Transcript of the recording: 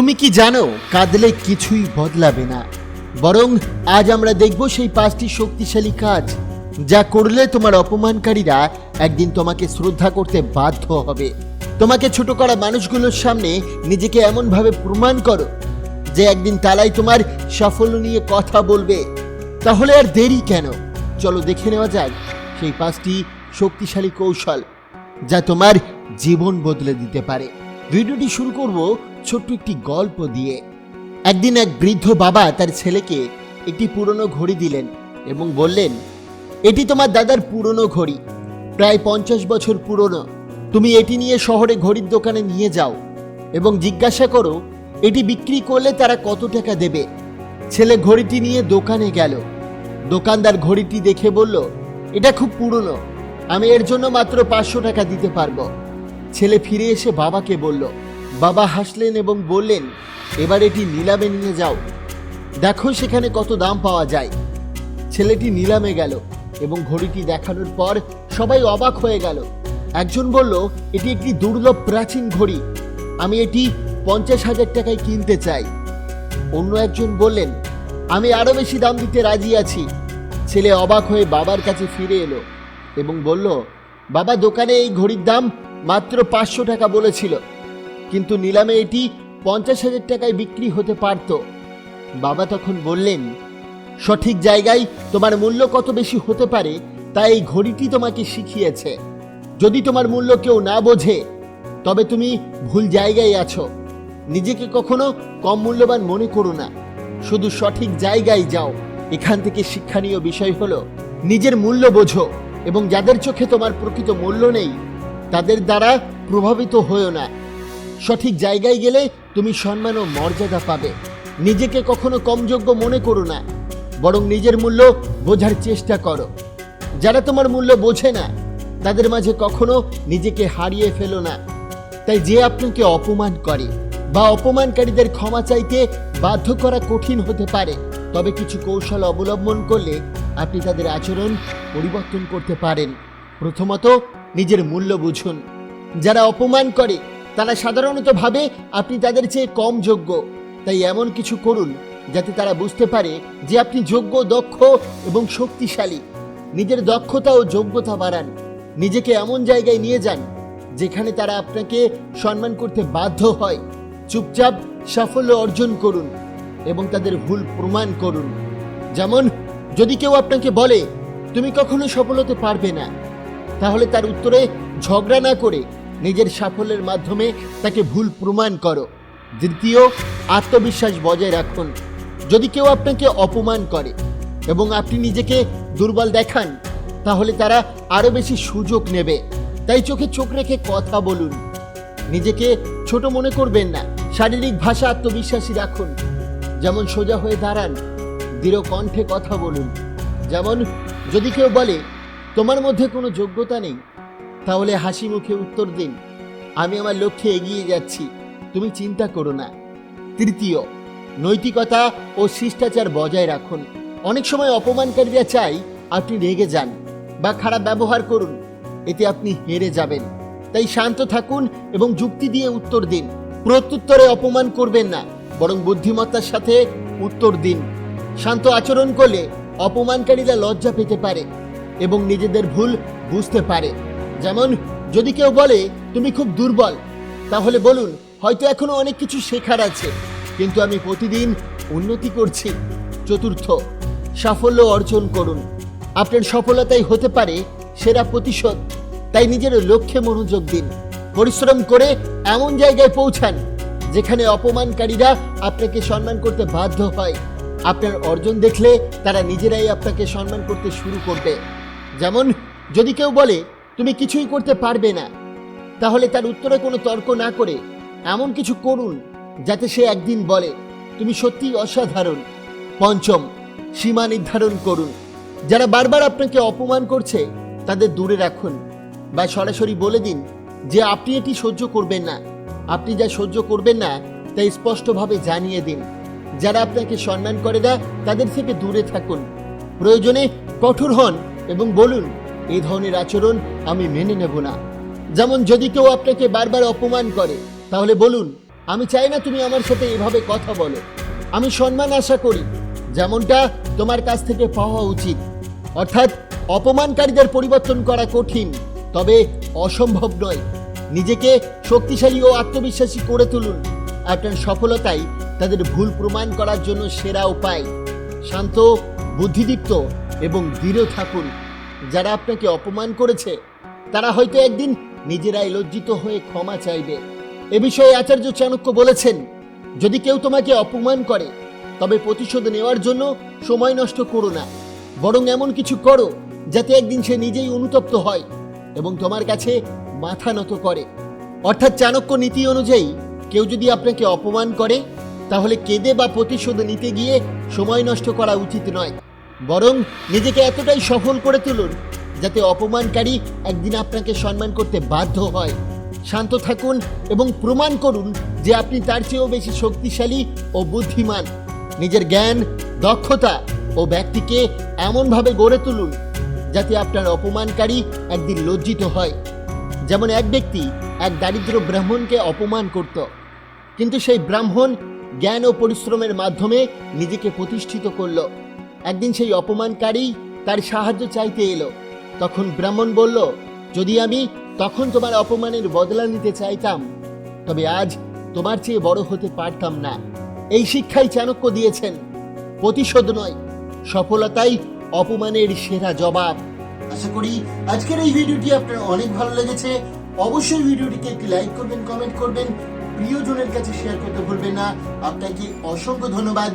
তুমি কি জানো, কাঁদলে কিছুই বদলাবে না। বরং আজ আমরা দেখব সেই পাঁচটি শক্তিশালী কাজ, যা করলে তোমার অপমানকারীরা একদিন তোমাকে শ্রদ্ধা করতে বাধ্য হবে। তোমাকে ছোট করা মানুষগুলোর সামনে নিজেকে এমনভাবে প্রমাণ করো, যে একদিন তারাই তোমার সাফল্য নিয়ে কথা বলবে। তাহলে আর দেরি কেন? চলো দেখে নেওয়া যাক সেই পাঁচটি শক্তিশালী কৌশল, যা তোমার জীবন বদলে দিতে পারে। ভিডিওটি শুরু করব ছোট্ট একটি গল্প দিয়ে একদিন এক বৃদ্ধ বাবা তার ছেলেকে একটি পুরনো ঘড়ি দিলেন এবং বললেন, এটি তোমার দাদার পুরনো ঘড়ি। প্রায় পঞ্চাশ বছর পুরনো। তুমি এটি নিয়ে শহরে ঘড়ির দোকানে নিয়ে যাও এবং জিজ্ঞাসা করো, এটি বিক্রি করলে তারা কত টাকা দেবে? ছেলে ঘড়িটি নিয়ে দোকানে গেল। দোকানদার ঘড়িটি দেখে বলল, এটা খুব পুরনো। আমি এর জন্য মাত্র পাঁচশো টাকা দিতে পারব। ছেলে ফিরে এসে বাবাকে বলল বাবা হাসলেন এবং বললেন, এবার এটি নিলামে নিয়ে যাও। দেখো সেখানে কত দাম পাওয়া যায়। ছেলেটি নিলামে গেল এবং ঘড়িটি দেখানোর পর সবাই অবাক হয়ে গেল। একজন বলল, এটি একটি দুর্লভ প্রাচীন ঘড়ি। আমি এটি পঞ্চাশ হাজার টাকায় কিনতে চাই। অন্য একজন বললেন, আমি আরও বেশি দাম দিতে রাজি আছি। ছেলে অবাক হয়ে বাবার কাছে ফিরে এলো এবং বলল, বাবা, দোকানে এই ঘড়ির দাম মাত্র পাঁচশো টাকা বলেছিল। কিন্তু নিলামে এটি পঞ্চাশ হাজার টাকায় বিক্রি হতে পারত। বাবা তখন বললেন, সঠিক জায়গায় তোমার মূল্য কত বেশি হতে পারে, তা এই ঘড়িটি তোমাকে শিখিয়েছে। যদি তোমার মূল্য কেউ না বোঝে, তবে তুমি ভুল জায়গায় আছো। নিজেকে কখনো কম মূল্যবান মনে করো না। শুধু সঠিক জায়গায় যাও। এখান থেকে শিক্ষণীয় বিষয় হলো, নিজের মূল্য বোঝো এবং যাদের চোখে তোমার প্রকৃত মূল্য নেই, তাদের দ্বারা প্রভাবিত হয়েও না। সঠিক জায়গায় গেলে তুমি সম্মান ও মর্যাদা পাবে। নিজেকে কখনো কমযোগ্য মনে করো না। বরং নিজের মূল্য বোঝার চেষ্টা করো। যারা তোমার মূল্য বোঝে না, তাদের মাঝে কখনো নিজেকে হারিয়ে ফেলো না। তাই যে আপনাকে অপমান করে বা অপমানকারীদের ক্ষমা চাইতে বাধ্য করা কঠিন হতে পারে, তবে কিছু কৌশল অবলম্বন করলে আপনি তাদের আচরণ পরিবর্তন করতে পারেন। প্রথমত, নিজের মূল্য বুঝুন। যারা অপমান করে তারা সাধারণত ভাবে আপনি তাদের চেয়ে কম যোগ্য। তাই এমন কিছু করুন যাতে তারা বুঝতে পারে যে আপনি যোগ্য, দক্ষ এবং শক্তিশালী। নিজের দক্ষতা ও যোগ্যতা বাড়ান। নিজেকে এমন জায়গায় নিয়ে যান যেখানে তারা আপনাকে সম্মান করতে বাধ্য হয়। চুপচাপ সাফল্য অর্জন করুন এবং তাদের ভুল প্রমাণ করুন। যেমন, যদি কেউ আপনাকে বলে, তুমি কখনো সফল হতে পারবে না। তাহলে তার উত্তরে ঝগড়া না করে নিজের সাফল্যের মাধ্যমে তাকে ভুল প্রমাণ করো। দ্বিতীয়, আত্মবিশ্বাস বজায় রাখুন। যদি কেউ আপনাকে অপমান করে এবং আপনি নিজেকে দুর্বল দেখান, তাহলে তারা আরও বেশি সুযোগ নেবে। তাই চোখে চোখ রেখে কথা বলুন। নিজেকে ছোট মনে করবেন না। শারীরিক ভাষা আত্মবিশ্বাসী রাখুন। যেমন সোজা হয়ে দাঁড়ান, দৃঢ় কণ্ঠে কথা বলুন। যেমন, যদি কেউ বলে, তোমার মধ্যে কোনো যোগ্যতা নেই। তাহলে হাসি মুখে উত্তর দিন। আমি আমার লক্ষ্যে এগিয়ে যাচ্ছি। তুমি চিন্তা করো না। তৃতীয়, নৈতিকতা ও শিষ্টাচার বজায় রাখুন। অনেক সময় অপমানকারীরা চাই আপনি রেগে যান বা খারাপ ব্যবহার করুন। এতে আপনি হেরে যাবেন। তাই শান্ত থাকুন এবং যুক্তি দিয়ে উত্তর দিন। প্রত্যুত্তরে অপমান করবেন না, বরং বুদ্ধিমত্তার সাথে উত্তর দিন। শান্ত আচরণ করলে অপমানকারীরা লজ্জা পেতে পারে এবং নিজেদের ভুল বুঝতে পারে। যেমন, যদি কেউ বলে, তুমি খুব দুর্বল, তাহলে বলুন, হয়তো এখনও অনেক কিছু শেখার আছে, কিন্তু আমি প্রতিদিন উন্নতি করছি। চতুর্থ, সাফল্য অর্জন করুন। আপনার সফলতাই হতে পারে সেরা প্রতিশোধ। তাই নিজের লক্ষ্যে মনোযোগ দিন। পরিশ্রম করে এমন জায়গায় পৌঁছান, যেখানে অপমানকারীরা আপনাকে সম্মান করতে বাধ্য হয়। আপনার অর্জন দেখলে তারা নিজেরাই আপনাকে সম্মান করতে শুরু করবে। যেমন, যদি কেউ বলে তুমি কিছুই করতে পারবে না। তাহলে তার উত্তরে কোনো তর্ক না করে এমন কিছু করুন যাতে সে একদিন বলে, তুমি সত্যিই অসাধারণ। পঞ্চম, সীমা নির্ধারণ করুন। যারা বারবার আপনাকে অপমান করছে, তাদের দূরে রাখুন বা সরাসরি বলে দিন যে আপনি এটি সহ্য করবেন না। আপনি যা সহ্য করবেন না, তা স্পষ্টভাবে জানিয়ে দিন। যারা আপনাকে সম্মান করে না, তাদের থেকে দূরে থাকুন। প্রয়োজনে কঠোর হন এবং বলুন এই ধরনের আচরণ আমি মেনে নেব না। যেমন যদি কেউ আপনাকে বারবার অপমান করে, তাহলে বলুন, আমি চাই না তুমি আমার সাথে এভাবে কথা বলো। আমি সম্মান আশা করি, যেমনটা তোমার কাছ থেকে পাওয়া উচিত। অর্থাৎ, অপমানকারীদের পরিবর্তন করা কঠিন, তবে অসম্ভব নয়। নিজেকে শক্তিশালী ও আত্মবিশ্বাসী করে তুলুন। আপনার সফলতাই তাদের ভুল প্রমাণ করার জন্য সেরা উপায়। শান্ত, বুদ্ধিদীপ্ত এবং দৃঢ় থাকুন। যারা আপনাকে অপমান করেছে, তারা হয়তো একদিন নিজেরাই লজ্জিত হয়ে ক্ষমা চাইবে। এ বিষয়ে আচার্য চাণক্য বলেছেন, যদি কেউ তোমাকে অপমান করে, তবে প্রতিশোধ নেওয়ার জন্য সময় নষ্ট করো না। বরং এমন কিছু করো, যাতে একদিন সে নিজেই অনুতপ্ত হয় এবং তোমার কাছে মাথা নত করে। অর্থাৎ চাণক্য নীতি অনুযায়ী, কেউ যদি আপনাকে অপমান করে, তাহলে কেঁদে বা প্রতিশোধ নিতে গিয়ে সময় নষ্ট করা উচিত নয়। বরং নিজেকে এতটাই সফল করে তুলুন যাতে অপমানকারী একদিন আপনাকে সম্মান করতে বাধ্য হয়। শান্ত থাকুন এবং প্রমাণ করুন যে আপনি তার চেয়েও বেশি শক্তিশালী ও বুদ্ধিমান। নিজের জ্ঞান, দক্ষতা ও ব্যক্তিকে এমনভাবে গড়ে তুলুন যাতে আপনার অপমানকারী একদিন লজ্জিত হয়। যেমন এক ব্যক্তি এক দারিদ্র ব্রাহ্মণকে অপমান করত। কিন্তু সেই ব্রাহ্মণ জ্ঞান ও পরিশ্রমের মাধ্যমে নিজেকে প্রতিষ্ঠিত করল। একদিন সেই অপমানকারী তার সাহায্য চাইতে এলো। তখন ব্রাহ্মণ বলল, যদি আমি তখন তোমার অপমানের বদলা নিতে চাইতাম, তবে আজ তোমার চেয়ে বড় হতে পারতাম না। এই শিক্ষাই চাণক্য দিয়েছেন। প্রতিশোধ নয়, সফলতাই অপমানের সেরা জবাব। আশা করি আজকের এই ভিডিওটি আপনার অনেক ভালো লেগেছে। অবশ্যই ভিডিওটিকে একটি লাইক করবেন, কমেন্ট করবেন। প্রিয়জনের কাছে শেয়ার করতে ভুলবেন না। আপনাকে অসংখ্য ধন্যবাদ।